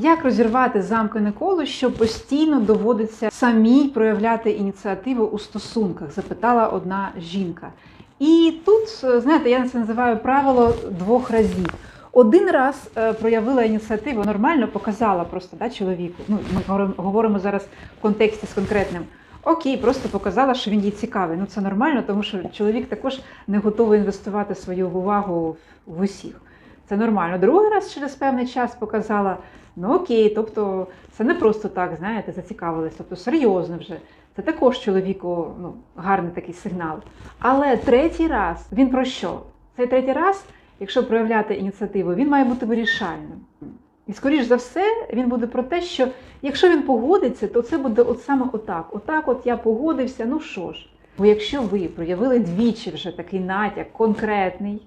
Як розірвати замкнене коло, що постійно доводиться самій проявляти ініціативу у стосунках? запитала одна жінка. І тут, знаєте, я це називаю правило двох разів. Один раз е, проявила ініціативу, нормально показала просто да, чоловіку. Ну, ми говоримо зараз в контексті з конкретним. Окей, просто показала, що він їй цікавий. Ну це нормально, тому що чоловік також не готовий інвестувати свою увагу в усіх. Це нормально. Другий раз через певний час показала, ну окей, тобто це не просто так, знаєте, зацікавились, тобто серйозно вже. Це також чоловіку ну, гарний такий сигнал. Але третій раз він про що? Цей третій раз, якщо проявляти ініціативу, він має бути вирішальним. І, скоріш за все, він буде про те, що якщо він погодиться, то це буде от саме отак. Отак, от я погодився, ну що ж. Бо якщо ви проявили двічі вже такий натяк конкретний,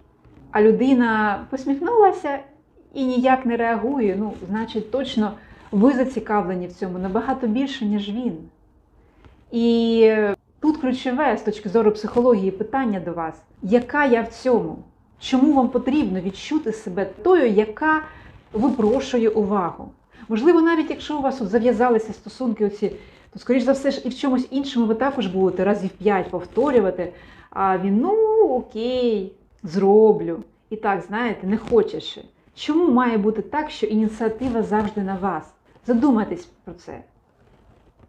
а людина посміхнулася і ніяк не реагує, ну, значить, точно ви зацікавлені в цьому набагато більше, ніж він. І тут ключове з точки зору психології питання до вас: яка я в цьому? Чому вам потрібно відчути себе тою, яка випрошує увагу? Можливо, навіть якщо у вас зав'язалися стосунки, оці, то, скоріш за все ж, і в чомусь іншому ви також будете разів п'ять повторювати. А він, ну окей, зроблю. І так, знаєте, не хочеш. Чому має бути так, що ініціатива завжди на вас? Задумайтесь про це.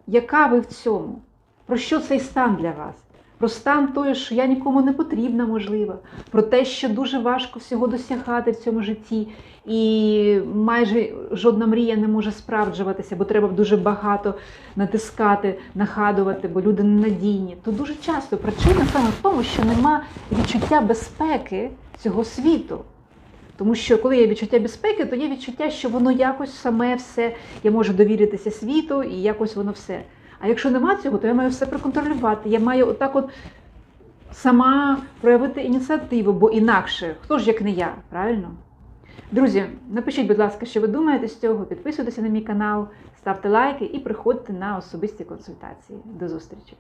Яка ви в цьому? Про що цей стан для вас? Про стан той, що я нікому не потрібна, можливо, про те, що дуже важко всього досягати в цьому житті, і майже жодна мрія не може справджуватися, бо треба дуже багато натискати, нагадувати, бо люди ненадійні. То дуже часто причина саме в тому, що нема відчуття безпеки цього світу. Тому що коли є відчуття безпеки, то є відчуття, що воно якось саме все, я можу довіритися світу і якось воно все. А якщо нема цього, то я маю все проконтролювати. Я маю отак от сама проявити ініціативу, бо інакше, хто ж як не я, правильно? Друзі, напишіть, будь ласка, що ви думаєте з цього, підписуйтеся на мій канал, ставте лайки і приходьте на особисті консультації. До зустрічі!